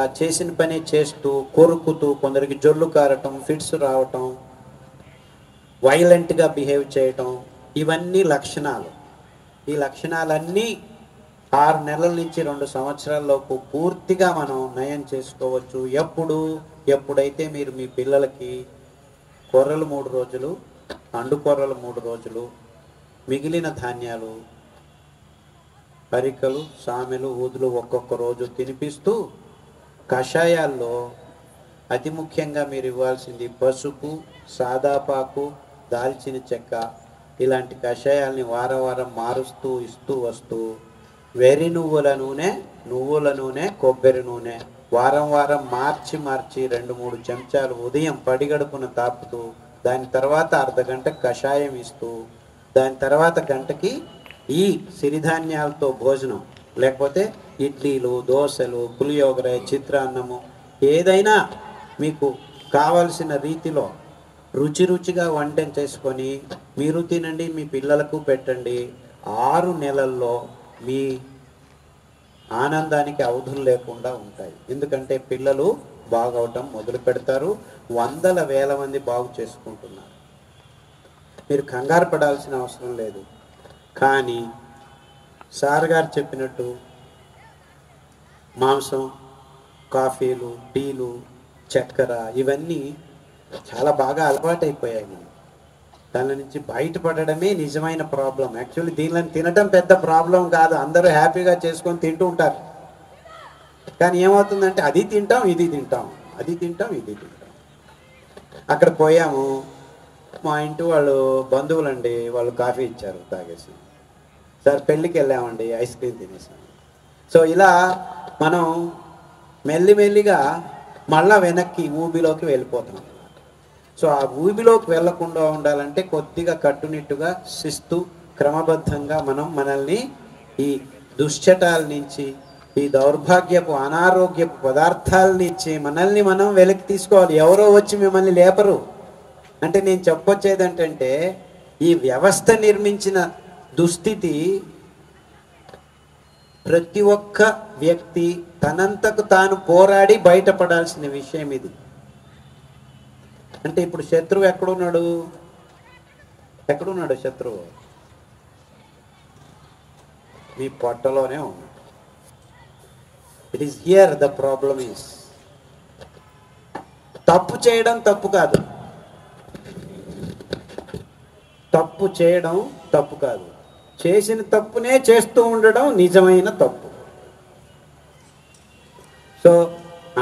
చేసిన పని చేస్తూ కొరుకుతూ కొందరికి జొల్లు కారటం ఫిట్స్ రావటం వైలెంట్గా బిహేవ్ చేయటం ఇవన్నీ లక్షణాలు. ఈ లక్షణాలన్నీ ఆరు నెలల నుంచి రెండు సంవత్సరాల్లోపు పూర్తిగా మనం నయం చేసుకోవచ్చు. ఎప్పుడు ఎప్పుడైతే మీరు మీ పిల్లలకి కొర్రలు మూడు రోజులు అండు కొర్రలు మూడు రోజులు మిగిలిన ధాన్యాలు పరికలు సామెలు ఊదులు ఒక్కొక్క రోజు తినిపిస్తూ కషాయాల్లో అతి ముఖ్యంగా మీరు ఇవ్వాల్సింది పసుపు సాదాపాకు దాల్చిన చెక్క. ఇలాంటి కషాయాల్ని వారం వారం మారుస్తూ ఇస్తూ వస్తూ వెర్రి నువ్వుల నూనె నువ్వుల నూనె కొబ్బరి నూనె వారం వారం మార్చి మార్చి రెండు మూడు చెంచాలు ఉదయం పడిగడుపున తాపుతూ దాని తర్వాత అర్ధ గంట కషాయం ఇస్తూ దాని తర్వాత గంటకి ఈ సిరిధాన్యాలతో భోజనం. లేకపోతే ఇడ్లీలు దోశలు పులియోగర చిత్రాన్నము ఏదైనా మీకు కావలసిన రీతిలో రుచి రుచిగా వంటం చేసుకొని మీరు తినండి మీ పిల్లలకు పెట్టండి. ఆరు నెలల్లో మీ ఆనందానికి అవధులు లేకుండా ఉంటాయి. ఎందుకంటే పిల్లలు బాగవటం మొదలు పెడతారు. వందల వేల మంది బాగు చేసుకుంటున్నారు. మీరు కంగారు పడాల్సిన అవసరం లేదు. కానీ సార్ గారు చెప్పినట్టు మాంసం కాఫీలు టీలు చక్కెర ఇవన్నీ చాలా బాగా అలవాటైపోయాయి మనం దాని నుంచి బయటపడడమే నిజమైన ప్రాబ్లం. యాక్చువల్లీ దీనిలో తినడం పెద్ద ప్రాబ్లం కాదు. అందరూ హ్యాపీగా చేసుకొని తింటూ ఉంటారు. కానీ ఏమవుతుందంటే అది తింటాం ఇది తింటాం. అది తింటాం ఇది తింటాం. అక్కడ పోయాము. మా ఇంటి వాళ్ళు బంధువులండి వాళ్ళు కాఫీ ఇచ్చారు తాగేసి. సార్ పెళ్ళికి వెళ్ళామండి ఐస్ క్రీమ్ తినేసాం. సో ఇలా మనం మెల్లిమెల్లిగా మళ్ళా వెనక్కి ఊబిలోకి వెళ్ళిపోతాం సో ఆ ఊబిలోకి వెళ్ళకుండా ఉండాలంటే కొద్దిగా కట్టునిట్టుగా శిస్తు క్రమబద్ధంగా మనం మనల్ని ఈ దుశ్చటాల నుంచి ఈ దౌర్భాగ్యపు అనారోగ్యపు పదార్థాల నుంచి మనల్ని మనం వెలికి తీసుకోవాలి. ఎవరో వచ్చి మిమ్మల్ని లేపరు. అంటే నేను చెప్పొచ్చేది ఏంటంటే ఈ వ్యవస్థ నిర్మించిన దుస్థితి ప్రతి ఒక్క వ్యక్తి తనంతకు తాను పోరాడి బయటపడాల్సిన విషయం ఇది. అంటే ఇప్పుడు శత్రువు ఎక్కడున్నాడు? ఎక్కడున్నాడు శత్రువు? మీ పొట్టలోనే ఉన్నాడు. It is here the problem is తప్పు చేయడం తప్పు కాదు. తప్పు చేయడం తప్పు కాదు. చేసిన తప్పునే చేస్తూ ఉండడం నిజమైన తప్పు. సో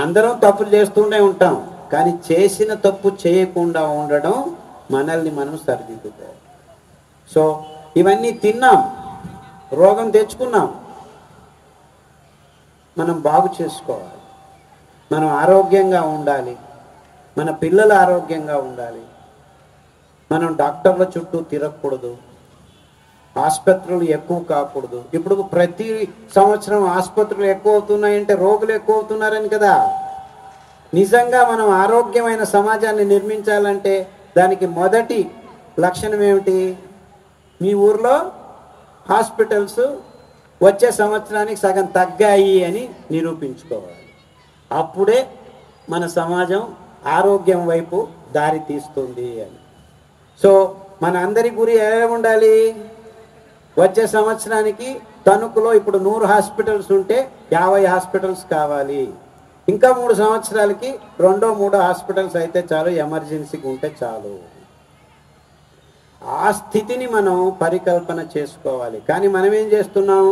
అందరం తప్పులు చేస్తూనే ఉంటాం. కానీ చేసిన తప్పు చేయకుండా ఉండడం మనల్ని మనం సరిదిద్దుకోవాలి. సో ఇవన్నీ తిన్నాం. రోగం తెచ్చుకున్నాం. మనం బాగు చేసుకోవాలి. మనం ఆరోగ్యంగా ఉండాలి. మన పిల్లలు ఆరోగ్యంగా ఉండాలి. మనం డాక్టర్ల చుట్టూ తిరగకూడదు. ఆసుపత్రులు ఎక్కువ కాకూడదు. ఇప్పుడు ప్రతి సంవత్సరం ఆసుపత్రులు ఎక్కువ అవుతున్నాయంటే రోగులు ఎక్కువ అవుతున్నారని కదా. నిజంగా మనం ఆరోగ్యమైన సమాజాన్ని నిర్మించాలంటే దానికి మొదటి లక్షణం ఏమిటి? మీ ఊర్లో హాస్పిటల్స్ వచ్చే సంవత్సరానికి సగం తగ్గాయి అని నిరూపించుకోవాలి. అప్పుడే మన సమాజం ఆరోగ్యం వైపు దారి తీస్తుంది అని. సో మన అందరి గురి ఎలా ఉండాలి? వచ్చే సంవత్సరానికి తణుకులో ఇప్పుడు నూరు హాస్పిటల్స్ ఉంటే యాభై హాస్పిటల్స్ కావాలి. ఇంకా మూడు సంవత్సరాలకి రెండో మూడో హాస్పిటల్స్ అయితే చాలు ఎమర్జెన్సీకి ఉంటే చాలు. ఆ స్థితిని మనం పరికల్పన చేసుకోవాలి. కానీ మనం ఏం చేస్తున్నాం?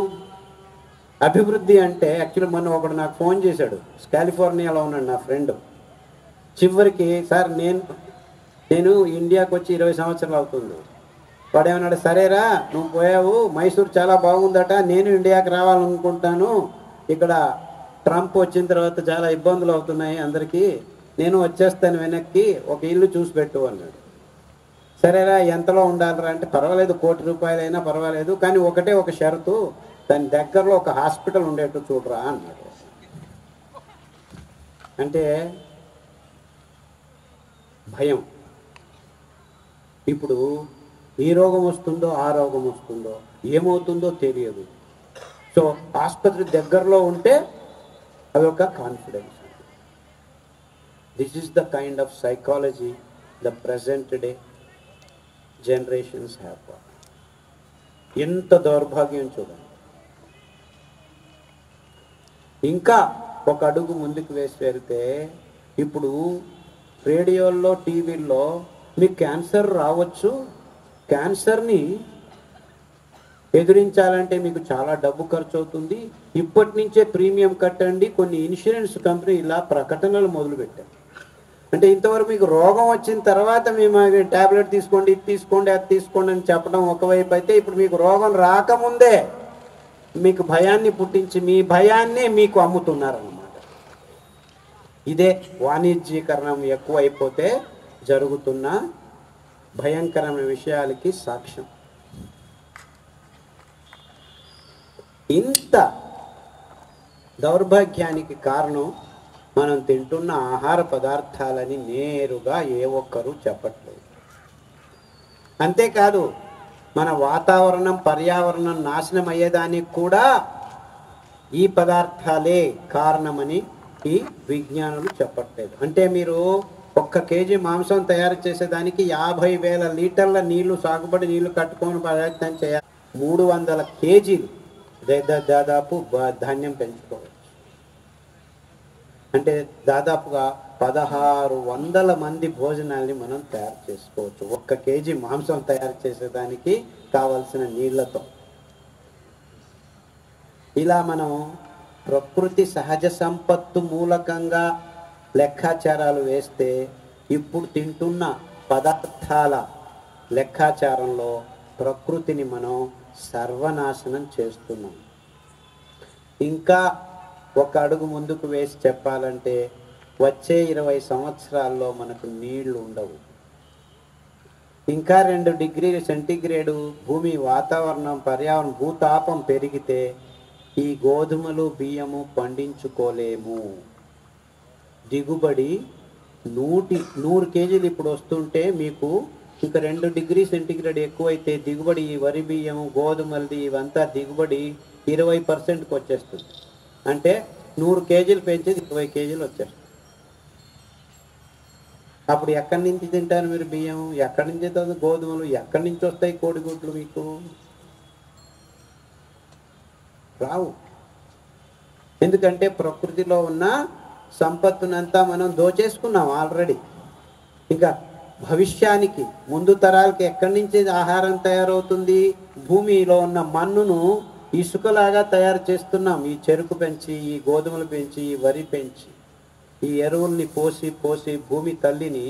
అభివృద్ధి అంటే యాక్చువల్లీ మొన్న ఒకడు నాకు ఫోన్ చేశాడు. కాలిఫోర్నియాలో ఉన్నాడు నా ఫ్రెండ్. చివరికి సార్ నేను నేను ఇండియాకు వచ్చి ఇరవై సంవత్సరాలు అవుతుంది. వాడేమన్నాడు సరేరా నువ్వు పోయావు మైసూర్ చాలా బాగుందట నేను ఇండియాకి రావాలనుకుంటాను. ఇక్కడ ట్రంప్ వచ్చిన తర్వాత చాలా ఇబ్బందులు అవుతున్నాయి అందరికీ. నేను వచ్చేస్తాను వెనక్కి ఒక ఇల్లు చూసి పెట్టు అన్నాడు. సరేరా ఎంతలో ఉండాలిరా? అంటే పర్వాలేదు కోటి రూపాయలైనా పర్వాలేదు కానీ ఒకటే ఒక షరతు దాని దగ్గరలో ఒక హాస్పిటల్ ఉండేట్టు చూడరా అన్నాడు. అంటే భయం. ఇప్పుడు ఈ రోగం వస్తుందో ఆ రోగం వస్తుందో ఏమవుతుందో తెలియదు. సో ఆసుపత్రి దగ్గరలో ఉంటే అది ఒక confidence this is the kind of psychology the present day generations have ఎంత దౌర్భాగ్యం చూడండి. ఇంకా ఒక అడుగు ముందుకు వేసి వెళ్తే ఇప్పుడు రేడియోల్లో టీవీల్లో మీకు క్యాన్సర్ రావచ్చు క్యాన్సర్ని ఎదిరించాలంటే మీకు చాలా డబ్బు ఖర్చు అవుతుంది ఇప్పటి నుంచే ప్రీమియం కట్టండి. కొన్ని ఇన్సూరెన్స్ కంపెనీ ఇలా ప్రకటనలు మొదలుపెట్టారు. అంటే ఇంతవరకు మీకు రోగం వచ్చిన తర్వాత మేము ట్యాబ్లెట్ తీసుకోండి ఇది తీసుకోండి అది తీసుకోండి అని చెప్పడం ఒకవైపు అయితే ఇప్పుడు మీకు రోగం రాకముందే మీకు భయాన్ని పుట్టించి మీ భయాన్ని మీకు అమ్ముతున్నారన్నమాట. ఇదే వాణిజ్యీకరణం ఎక్కువైపోతే జరుగుతున్న భయంకరమైన విషయాలకి సాక్ష్యం. ఇంత దౌర్భాగ్యానికి కారణం మనం తింటున్న ఆహార పదార్థాలని నేరుగా ఏ ఒక్కరూ చెప్పట్లేదు. అంతేకాదు మన వాతావరణం పర్యావరణం నాశనం అయ్యేదానికి కూడా ఈ పదార్థాలే కారణమని ఈ విజ్ఞానులు చెప్పట్లేదు. అంటే మీరు ఒక్క కేజీ మాంసం తయారు చేసేదానికి యాభై వేల లీటర్ల నీళ్ళు సాగుబడి నీళ్ళు కట్టుకొని ప్రయత్నం చేయాలి. మూడు వందల కేజీలు. దాదాపు ధాన్యం పెంచుకోవచ్చు. అంటే దాదాపుగా పదహారు వందల మంది భోజనాల్ని మనం తయారు చేసుకోవచ్చు. ఒక్క కేజీ మాంసం తయారు చేసేదానికి కావలసిన నీళ్ళతో. ఇలా మనం ప్రకృతి సహజ సంపత్తు మూలకంగా లెక్కాచారాలు వేస్తే ఇప్పుడు తింటున్న పదార్థాల లెక్కాచారంలో ప్రకృతిని మనం సర్వనాశనం చేస్తున్నాం. ఇంకా ఒక అడుగు ముందుకు వేసి చెప్పాలంటే వచ్చే ఇరవై సంవత్సరాల్లో మనకు నీళ్ళు ఉండవు. ఇంకా రెండు డిగ్రీల సెంటీగ్రేడు భూమి వాతావరణం పర్యావరణం భూతాపం పెరిగితే ఈ గోధుమలు బియ్యము పండించుకోలేము. దిగుబడి నూటి నూరు కేజీలు ఇప్పుడు వస్తుంటే మీకు ఇంకా రెండు డిగ్రీ సెంటీగ్రేడ్ ఎక్కువైతే దిగుబడి ఈ వరి బియ్యం గోధుమలది ఇవంతా దిగుబడి ఇరవై పర్సెంట్కి వచ్చేస్తుంది. అంటే నూరు కేజీలు పెంచేది ఇరవై కేజీలు వచ్చేస్తుంది. అప్పుడు ఎక్కడి నుంచి తింటారు మీరు బియ్యం ఎక్కడి నుంచి వస్తుంది గోధుమలు? ఎక్కడి నుంచి వస్తాయి కోడిగుడ్లు మీకు? రావు. ఎందుకంటే ప్రకృతిలో ఉన్న సంపత్తునంతా మనం దోచేసుకున్నాం ఆల్రెడీ. ఇంకా భవిష్యానికి ముందు తరాలకి ఎక్కడి నుంచి ఆహారం తయారవుతుంది? భూమిలో ఉన్న మన్నును ఇసుకలాగా తయారు చేస్తున్నాం. ఈ చెరుకు పెంచి ఈ గోధుమలు పెంచి ఈ వరి పెంచి ఈ ఎరువుల్ని పోసి పోసి భూమి తల్లిని